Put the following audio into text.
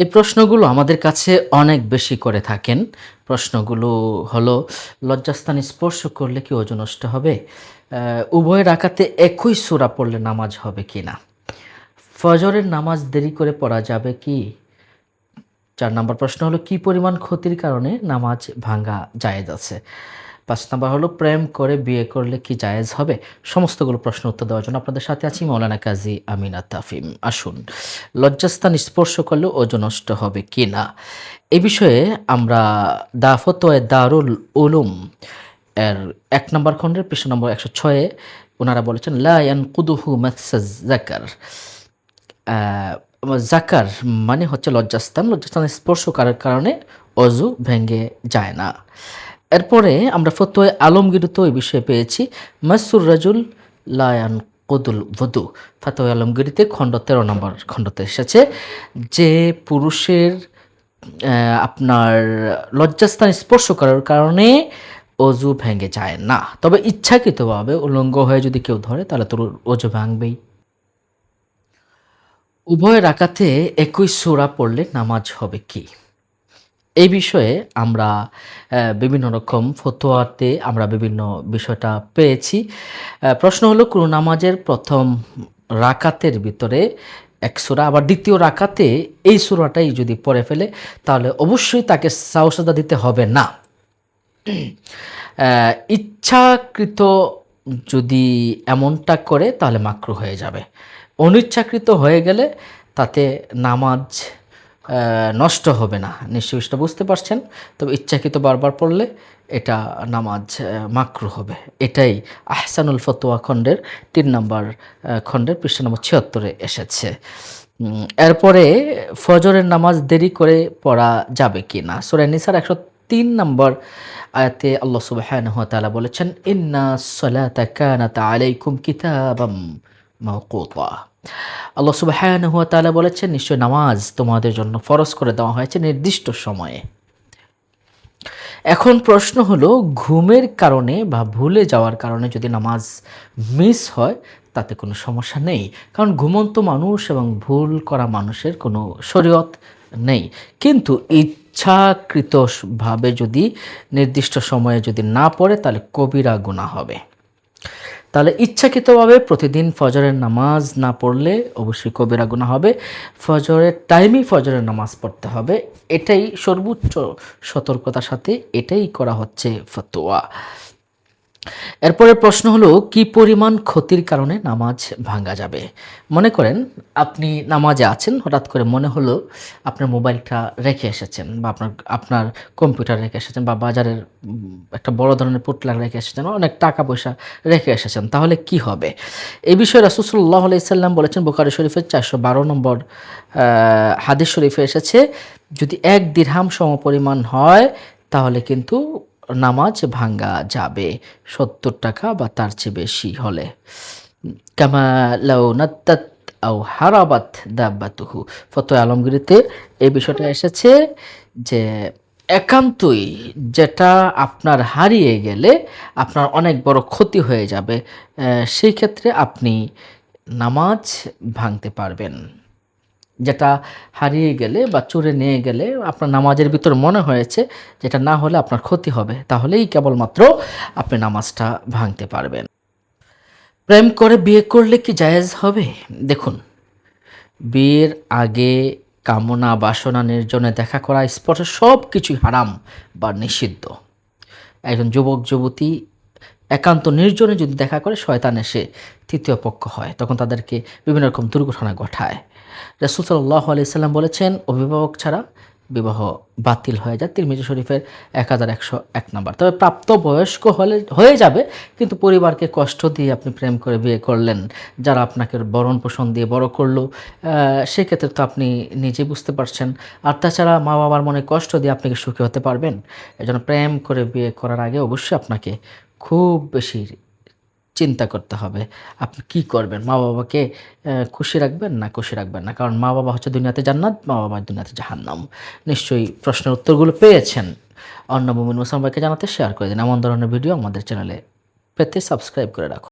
এই প্রশ্নগুলো আমাদের কাছে অনেক বেশি করে থাকেন। প্রশ্নগুলো হলো, লজ্জাস্থান স্পর্শ করলে কি ওজন নষ্ট হবে? উভয় রাখাতে একই সূরা পড়লে নামাজ হবে কি না? ফজরের নামাজ দেরি করে পড়া যাবে কি? চার নম্বর প্রশ্ন হলো, কি পরিমাণ ক্ষতির কারণে নামাজ ভাঙ্গা জায়েজ আছে? পাঁচ নাম্বার হলো, প্রেম করে বিয়ে করলে কি জায়েজ হবে? সমস্তগুলো প্রশ্ন উত্তর দেওয়ার জন্য আপনাদের সাথে আছি, মৌলানা কাজী আমিনা তাফিম। আসুন, লজ্জাস্থান স্পর্শ করলে ওজন নষ্ট হবে কি না? এ বিষয়ে আমরা দা দাফতোয় দারুল উলুম এর এক নম্বর খণ্ডের পৃষ্ঠ নম্বর একশো ছয়ে ওনারা বলেছেন লায়ান কুদুহু মাকসাজ জাকার জাকার মানে হচ্ছে লজ্জাস্থান। লজ্জাস্থান স্পর্শ করার কারণে অজু ভেঙে যায় না। এরপরে আমরা ফতোয় আলমগীরতেও এই বিষয়ে পেয়েছি মাসুর রাজুল লায়ান কদুল বধু ফতোয় আলমগীরিতে খণ্ড তেরো নম্বর খণ্ডতে এসেছে যে পুরুষের আপনার লজ্জাস্থান স্পর্শ করার কারণে অজু ভেঙে যায় না। তবে ইচ্ছাকৃতভাবে উলঙ্গ হয়ে যদি কেউ ধরে, তাহলে তোর অজু ভাঙবেই। উভয় রাকাতে একই সূরা পড়লে নামাজ হবে কি? এই বিষয়ে আমরা বিভিন্ন রকম ফতোয়াতে আমরা বিভিন্ন বিষয়টা পেয়েছি। প্রশ্ন হলো কোনো নামাজের প্রথম রাকাতের ভিতরে এক সূরা, আবার দ্বিতীয় রাকাতে এই সূরাটাই যদি পড়ে ফেলে, তাহলে অবশ্যই তাকে সাহসতা দিতে হবে না। ইচ্ছাকৃত যদি এমনটা করে, তাহলে মাকরু হয়ে যাবে। অনিচ্ছাকৃত হয়ে গেলে তাতে নামাজ নষ্ট হবে না। নিশ্চয়ই সেটা বুঝতে পারছেন। তবে ইচ্ছাকৃত বারবার পড়লে এটা নামাজ মাকরু হবে। এটাই আহসানুল ফতোয়া খণ্ডের তিন নম্বর খণ্ডের পৃষ্ঠ নম্বর ছিয়াত্তরে এসেছে। এরপরে ফজরের নামাজ দেরি করে পড়া যাবে কি না? নিসার একশো তিন নম্বর আয়াতে আল্লাহ তাআলা বলেছেন, ইন্না সলাতা কানাত আলাইকুম কিতাবাম। মাওকুতা আল্লাহ সুবহানাহু ওয়া তাআলা বলেছেন, নিশ্চয় নামাজ তোমাদের জন্য ফরজ করে দেওয়া হয়েছে নির্দিষ্ট সময়ে। এখন প্রশ্ন হলো, ঘুমের কারণে বা ভুলে যাওয়ার কারণে যদি নামাজ মিস হয়, তাতে কোনো সমস্যা নেই। কারণ ঘুমন্ত মানুষ এবং ভুল করা মানুষের কোনো শরীয়ত নেই। কিন্তু ইচ্ছাকৃতভাবে যদি নির্দিষ্ট সময়ে যদি না পড়ে, তাহলে কবিরা গুণা হবে। তাহলে ইচ্ছাকৃতভাবে প্রতিদিন ফজরের নামাজ না পড়লে অবশ্যই কবিরা গুণা হবে। ফজরের টাইমেই ফজরের নামাজ পড়তে হবে। এটাই সর্বোচ্চ সতর্কতার সাথে এটাই করা হচ্ছে ফতোয়া। এরপরে প্রশ্ন হলো, কি পরিমাণ ক্ষতির কারণে নামাজ ভাঙ্গা যাবে? মনে করেন আপনি নামাজে আছেন, হঠাৎ করে মনে হলো আপনার মোবাইলটা রেখে এসেছেন বা আপনার আপনার কম্পিউটার রেখে এসেছেন বা বাজারের একটা বড় ধরনের পুটলা রেখে এসেছেন অনেক টাকা পয়সা রেখে এসেছেন, তাহলে কি হবে? এই বিষয়ে রাসুসল্লাহ আলাইসাল্লাম বলেছেন বোকারি শরীফের চারশো বারো নম্বর হাদিস শরীফে এসেছে, যদি এক দিরহাম সমপরিমাণ হয়, তাহলে কিন্তু নামাজ ভাঙ্গা যাবে, সত্তর টাকা বা তার চেয়ে বেশি হলে। আও হারাবাত দাব্বাতুহু। ফতো আলমগিরিতে এই বিষয়টা এসেছে যে, একান্তই যেটা আপনার হারিয়ে গেলে আপনার অনেক বড় ক্ষতি হয়ে যাবে সেই ক্ষেত্রে আপনি নামাজ ভাঙতে পারবেন। যেটা হারিয়ে গেলে বা চুরে নিয়ে গেলে আপনার নামাজের ভিতর মনে হয়েছে, যেটা না হলে আপনার ক্ষতি হবে। তাহলেই কেবলমাত্র আপনি নামাজটা ভাঙতে পারবেন। প্রেম করে বিয়ে করলে কি জায়েজ হবে? দেখুন, বিয়ের আগে কামনা, বাসনা, নির্জনে দেখা করা স্পর্শ সব কিছুই হারাম বা নিষিদ্ধ। একজন যুবক, যুবতী একান্ত নির্জনে যদি দেখা করে শয়তান এসে তৃতীয় পক্ষ হয়, তখন তাদেরকে বিভিন্ন রকম দুর্ঘটনা ঘটায়। রসুল সাল্লাহ আলাইসাল্লাম বলেছেন, অভিভাবক ছাড়া বিবাহ বাতিল হয়ে যায়। তিরমিজি শরীফের এক হাজার একশো এক নম্বর। তবে প্রাপ্ত বয়স্ক হলে, হয়ে যাবে, কিন্তু পরিবারকে কষ্ট দিয়ে আপনি প্রেম করে বিয়ে করলেন, যারা আপনাকে বরণ পোষণ দিয়ে বড় করল সেক্ষেত্রে তো আপনি নিজে বুঝতে পারছেন। আর তাছাড়া মা বাবার মনে কষ্ট দিয়ে আপনি কি সুখী হতে পারবেন? এজন্য প্রেম করে বিয়ে করার আগে অবশ্যই আপনাকে খুব বেশি চিন্তা করতে হবে, আপনি কি করবেন? মা বাবাকে খুশি রাখবেন না খুশি রাখবেন না? কারণ মা বাবা হচ্ছে দুনিয়াতে জান্নাত, মা বাবা দুনিয়াতে জাহান্নাম। নিশ্চয়ই প্রশ্নের উত্তরগুলো পেয়েছেন। অন্য মুমিন মুসলমানকে জানাতে শেয়ার করে দিন। এমন ধরনের ভিডিও আমাদের চ্যানেলে পেতে সাবস্ক্রাইব করে রাখুন।